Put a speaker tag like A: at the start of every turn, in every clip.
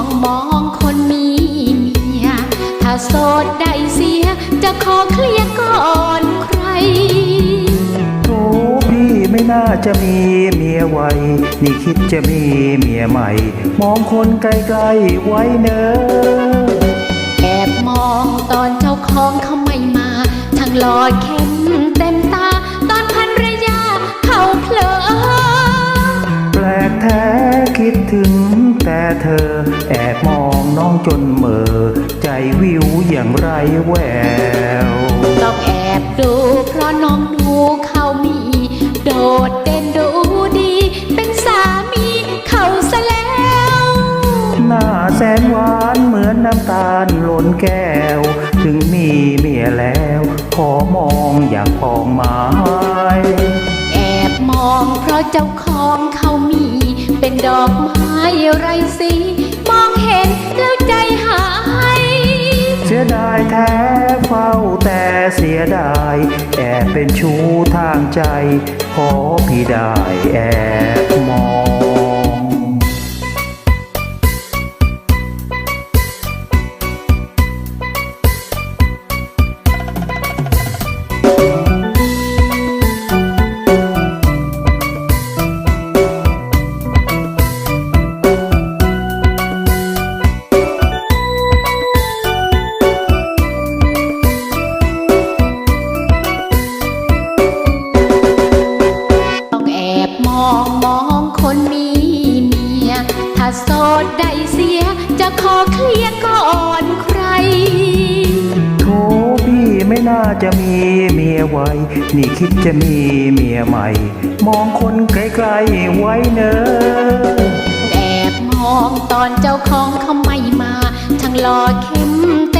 A: องมองคนมีเมีย ถ้าโสดได้เสีย จะขอเคลียร์ก่อนใคร
B: โอ้ไม่น่าจะมีเมียไวนี่คิดจะมีเมียใหม่ มองคนไกลๆไว้เนอะ
A: แอบมองตอนเจ้าของเขาไม่มา ทั้งหลอด
B: แค่ เธอ แอบมองน้องจนเหมอใจวิวอย่างไรแวว
A: ต้องแอบดูเพราะน้องหนูเขามี โดดเด่นดูดี เป็นสามีเขาซะแล้ว
B: หน้าแสนหวานเหมือนน้ำตาลหล่นแก้ว ถึงมีเมียแล้ว ขอมองอย่างพองไม้
A: แอบมองเพราะเจ้าของเขามี เป็นดอกไม้ ไรสีมองเห็นแล้วใจหาย
B: เสียดายแท้เฝ้าแต่เสียดายแอบเป็นชู้ทางใจ ขอพี่ได้แอบมอง
A: ถ้าโสดได้เสีย จะขอเคลียร์ก่อนใคร
B: โถพี่ไม่น่าจะมีเมียไวนี่คิดจะมีเมียใหม่ มองคนไกลๆไว้เนอะ
A: แอบมองตอนเจ้าของเขาไม่มา ทั้งหล่อเข้มเต็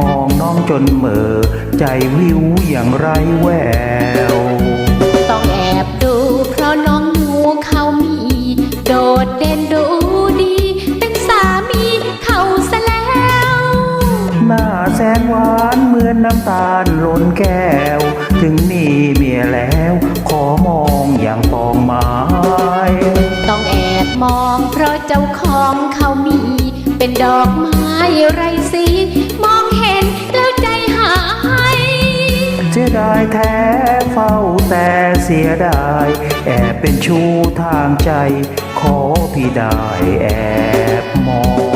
A: อ
B: บมองน้องจนเหมอใจวิวอย่างไรแวว
A: ต้องแอบดูเพราะน้องหนูเขามี โดดเด่นดูดี เป็นสามีเขาซะแล้ว
B: หน้าแสนหวานเหมือนน้ำตาลล้นแก้ว ถึงมีเมียแล้ว ขอมองอย่างปองไม้
A: ต้องแอบมองเพราะเจ้าของเขามี เป็นดอกไม้ไรสี
B: ดายแท้เฝ้าแต่เสียดาย แอบเป็นชู้ทางใจ ขอพี่ได้แอบมอง